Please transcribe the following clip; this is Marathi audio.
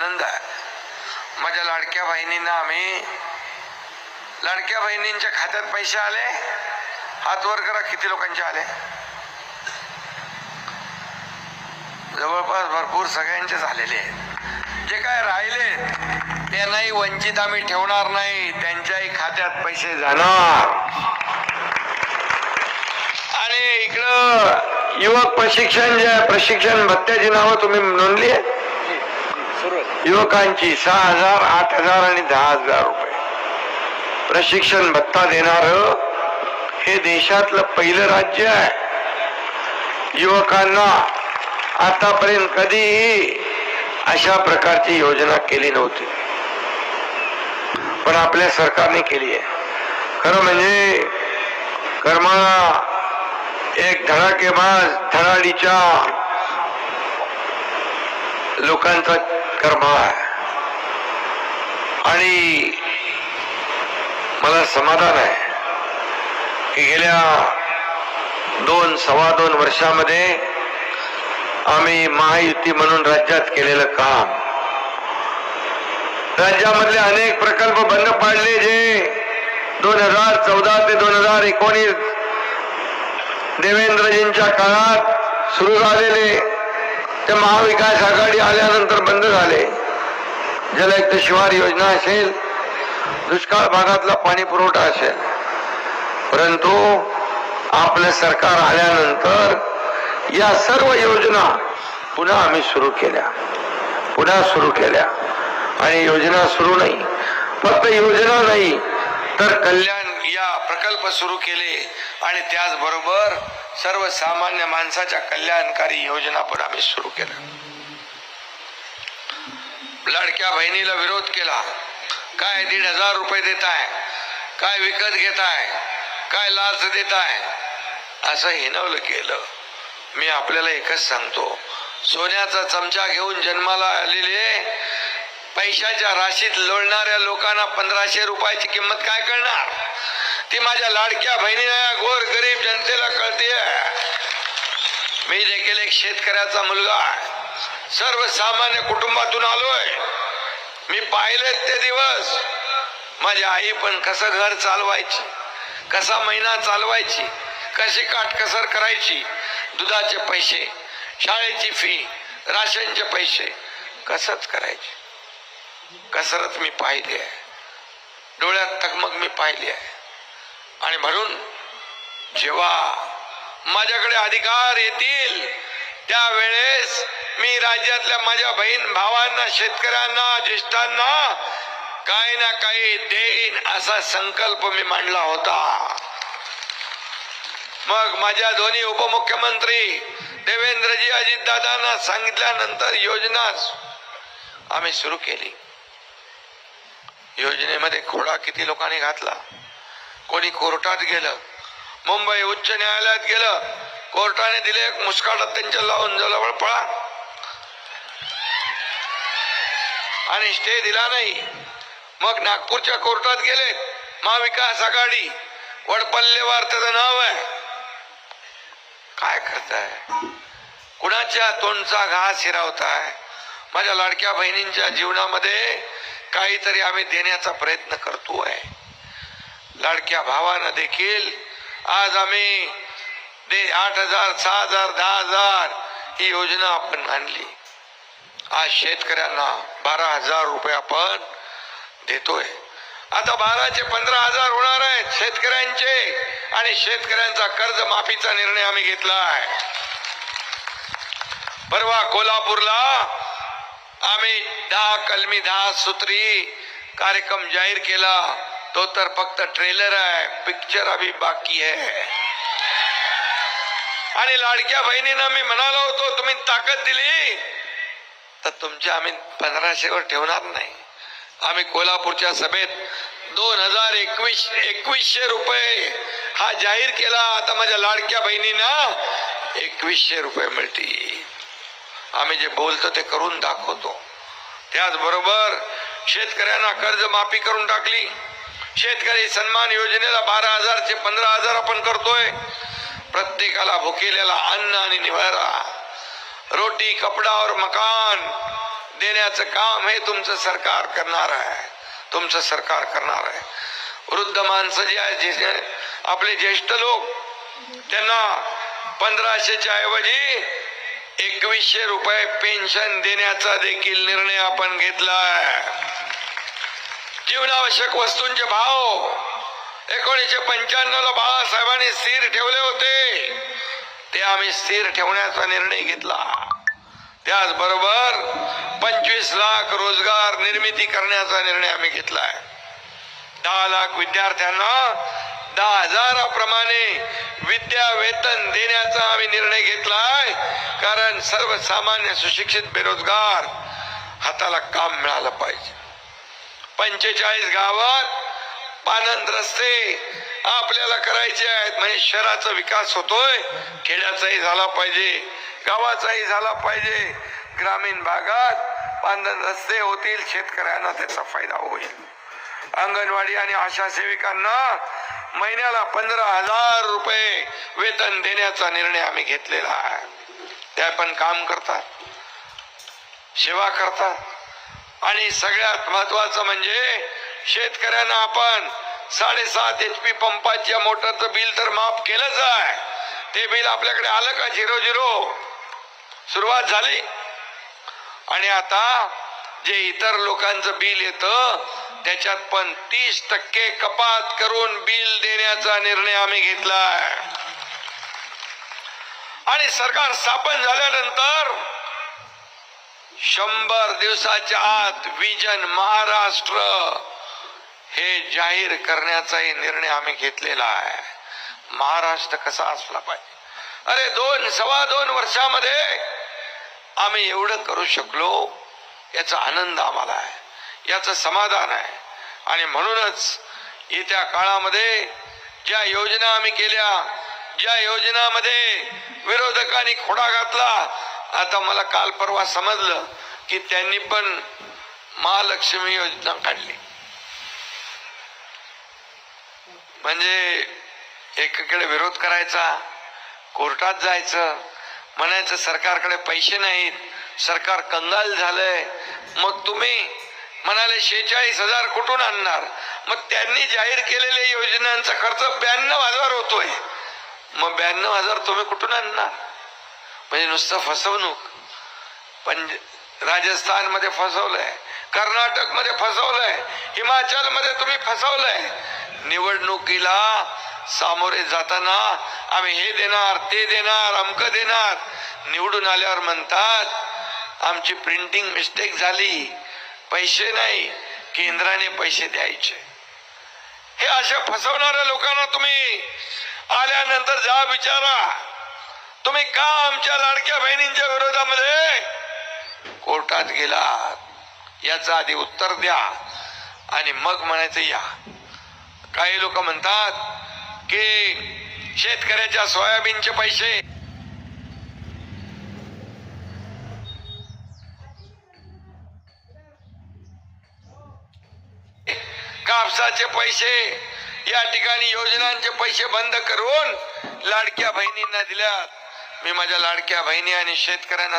आनंद आहे. माझ्या लाडक्या बहिणींना आम्ही लाडक्या बहिणींच्या खात्यात पैसे आले. हात वर करा किती लोकांचे आले? जवळपास भरपूर सगळ्यांचे झालेले आहेत. जे काय राहिले त्यांनाही वंचित आम्ही ठेवणार नाही. त्यांच्याही खात्यात पैसे जाणार. आणि इकडं युवक प्रशिक्षण जे आहे प्रशिक्षण भत्त्याची नावं तुम्ही नोंदली आहे युवकांची सहा हजार आठ हजार आणि दहा हजार रुपये. प्रशिक्षण भत्ता देणार हे देशातलं पहिलं राज्य आहे. युवकांना आतापर्यंत कधीही अशा प्रकारची योजना केली नव्हती. पण आपल्या सरकारने केली आहे. खरं म्हणजे कर्माला एक धडाकेबाज धडाडीच्या लोकांचा कर्मा आणि मला समाधान आहे. की गेल्या दोन सव्वा दोन वर्षामध्ये आम्ही महायुती म्हणून राज्यात केलेलं काम. राज्यामधले अनेक प्रकल्प बंद पाडले जे दोन हजार चौदा ते दोन हजार एकोणीस देवेंद्रजींच्या काळात सुरू झालेले ते महाविकास आघाडी आल्यानंतर बंद झाले. जलयुक्त शिवार योजना असेल दुष्काळ भागातला पाणी पुरवठा असेल. परंतु आपलं सरकार आल्यानंतर या सर्व योजना पुन्हा आम्ही सुरू केल्या. पुन्हा सुरू केल्या. आणि योजना सुरू नाही. फक्त योजना नाही तर कल्याण या प्रकल्प सुरू केले आणि त्याचबरोबर सर्वसामान्य माणसाच्या कल्याणकारी योजना पण आम्ही सुरू केल्या. लाडक्या बहिणीला विरोध केला. काय दीड हजार रुपये देताय काय विकत घेताय काय लाच देताय असं हिनवलं केलं. मी आपल्याला एकच सांगतो. सोन्याचा चमचा घेऊन जन्माला आलेले पैशाच्या राशीत लोळणाऱ्या लोकांना पंधराशे रुपयाची किंमत काय करणार ती माझ्या लाडक्या बहिणीला गोर गरीब जनतेला कळते मी देखील एक शेतकऱ्याचा मुलगा सर्वसामान्य कुटुंबातून आलोय. मी पाहिलेत ते दिवस. माझी आई पण कसं घर चालवायची कसा महिना चालवायची कशी काटकसर करायची दुधाचे पैसे शाळेची फी राशनचे पैसे कसंच करायचे. कसरत मी पाहिली आहे. डोळ्यात तगमग मी पाहिली आहे. आणि म्हणून जेव्हा माझ्याकडे अधिकार येतील त्यावेळेस मी राज्यातल्या माझ्या बहीण भावांना शेतकऱ्यांना ज्येष्ठांना काही ना काही देईन असा संकल्प मी मांडला होता. मग माझ्या दोन्ही उपमुख्यमंत्री देवेंद्रजी अजितदादांना सांगितल्यानंतर योजना आम्ही सुरू केली. योजनेमध्ये खोडा किती लोकांनी घातला? कोणी कोर्टात गेलं मुंबई उच्च न्यायालयात गेलं कोर्टाने दिले एक मुस्काटात त्यांच्या लावून जवळ पळा. आणि स्टे दिला नाही. मग नागपूरच्या कोर्टात गेले महाविकास आघाडी वडपल्लेवार त्याचं नाव आहे. काय करताय? कुणाच्या तोंडचा घास हिरावताय? माझ्या लाडक्या बहिणींच्या जीवनामध्ये काहीतरी आम्ही देण्याचा प्रयत्न करतो आहे लाडक्या भावानं देखील आज आम्ही दे आठ हजार सहा हजार दहा हजार ही योजना आपण आणली आज शेतकऱ्यांना बारा हजार रुपये आपण देतोय. आता बाराचे पंधरा हजार होणार आहेत शेतकऱ्यांचे आणि शेतकऱ्यांचा कर्ज माफीचा निर्णय आम्ही घेतला आहे परवा कोल्हापूरला आम्ही दहा कलमी दहा सूत्री कार्यक्रम जाहीर केला. तो तर फक्त ट्रेलर आहे पिक्चर अभी बाकी आहे आणि लाडक्या बहिणींना मी म्हणालो होतो तुम्ही ताकद दिली तर तुमच्या आम्ही पंधराशेवर ठेवणार नाही. आम्ही कोल्हापूरच्या सभेत दोन हजार एकवीस एकवीसशे रुपये हा जाहीर केला आता माझ्या लाडक्या बहिणींना एकवीसशे रुपये मिळतील. आम्ही जे बोलतो ते करून दाखवतो. त्याचबरोबर शेतकऱ्यांना कर्ज माफी करून टाकली. शेतकरी सन्मान योजनेला बारा हजारचे पंधरा हजार आपण करतोय. प्रत्येकाला भुकेल्याला अन्न आणि निवारा. रोटी कपडा और मकान देण्याचं काम हे तुमचं सरकार करणार आहे. तुमचं सरकार करणार आहे. वृद्ध माणसं जे आहे आपले ज्येष्ठ लोक त्यांना पंधराशेच्या ऐवजी एकवीसशे रुपये पेन्शन देण्याचा देखील निर्णय आपण घेतला आहे. जीवनावश्यक वस्तूंचे भाव. एकोणीसशे पंच्याण्णव ला बाळासाहेबांनी स्थिर ठेवले होते. ते आम्ही स्थिर ठेवण्याचा निर्णय घेतला. त्याचबरोबर पंचवीस लाख रोजगार निर्मिती करण्याचा निर्णय आम्ही घेतलाय. दहा लाख विद्यार्थ्यांना दहा हजाराप्रमाणे विद्या वेतन देण्याचा आम्ही निर्णय घेतलाय. कारण सर्वसामान्य सुशिक्षित बेरोजगार हाताला काम मिळालं पाहिजे. पंचेचाळीस गावात पानंद रस्ते आपल्याला करायचे आहेत. म्हणजे शहराचा विकास होतोय. खेड्याचाही झाला पाहिजे. गावाचाही झाला पाहिजे. ग्रामीण भागात पानंद रस्ते होतील. शेतकऱ्यांना त्याचा फायदा होईल. अंगणवाडी आणि आशा सेविकांना महिन्याला पंधरा हजार रुपये वेतन देण्याचा निर्णय आम्ही घेतलेला आहे. त्या पण काम करतात. सेवा करतात. आणि सगळ्यात महत्वाचं म्हणजे शेतकऱ्यांना आपण साडेसात एच पी पंपाच्या मोटरचं बिल तर माफ केलंच आहे. ते बिल आपल्याकडे आलं का झिरो झिरो? सुरुवात झाली. आणि आता जे इतर लोकांचं बिल येतं त्याच्यात पण तीस टक्के कपात करून बिल देण्याचा निर्णय आम्ही घेतलाय. आणि सरकार स्थापन झाल्यानंतर शंभर दिवसाच्या आत विजन महाराष्ट्र हे जाहीर करण्याचाही निर्णय आम्ही घेतलेला आहे. महाराष्ट्र कसा असला पाहिजे? अरे दोन सव्वा दोन वर्षामध्ये आम्ही एवढं करू शकलो याचा आनंद आम्हाला आहे याचं समाधान आहे. आणि म्हणूनच येत्या काळामध्ये ज्या योजना आम्ही केल्या ज्या योजनामध्ये विरोधकांनी खोडा घातला आता मला काल परवा समजलं की त्यांनी पण महालक्ष्मी योजना काढली. म्हणजे एकीकडे विरोध करायचा कोर्टात जायचं म्हणायचं सरकारकडे पैसे नाहीत सरकार कंगाल झालंय मग तुम्ही म्हणाले शेहेचाळीस हजार कुठून आणणार? मग त्यांनी जाहीर केलेल्या योजनांचा खर्च ब्याण्णव हजार होतोय. मग ब्याण्णव हजार तुम्ही कुठून आणणार? म्हणजे नुसतं फसवणूक. पण राजस्थानमध्ये फसवलंय कर्नाटकमध्ये फसवलंय हिमाचलमध्ये तुम्ही फसवलंय. निवडणुकीला सामोरे जाताना आम्ही हे देणार ते देणार अमक देणार. निवडून आल्यावर म्हणतात आमची प्रिंटिंग मिस्टेक झाली. पैसे नाही केंद्राने पैसे द्यायचे. हे अशा फसवणाऱ्या लोकांना तुम्ही आल्यानंतर जा विचारा. तुम्ही का आमच्या लाडक्या बहिणींच्या विरोधामध्ये कोर्टात गेलात? याचं आधी उत्तर द्या आणि मग म्हणायचं या. काही लोक म्हणतात की शेतकऱ्याच्या सोयाबीनचे पैसे कापसाचे पैसे या ठिकाणी योजनांचे पैसे बंद करून लाडक्या बहिणींना दिल्यात. मी माझ्या लाडक्या बहिणी आणि शेतकऱ्यांना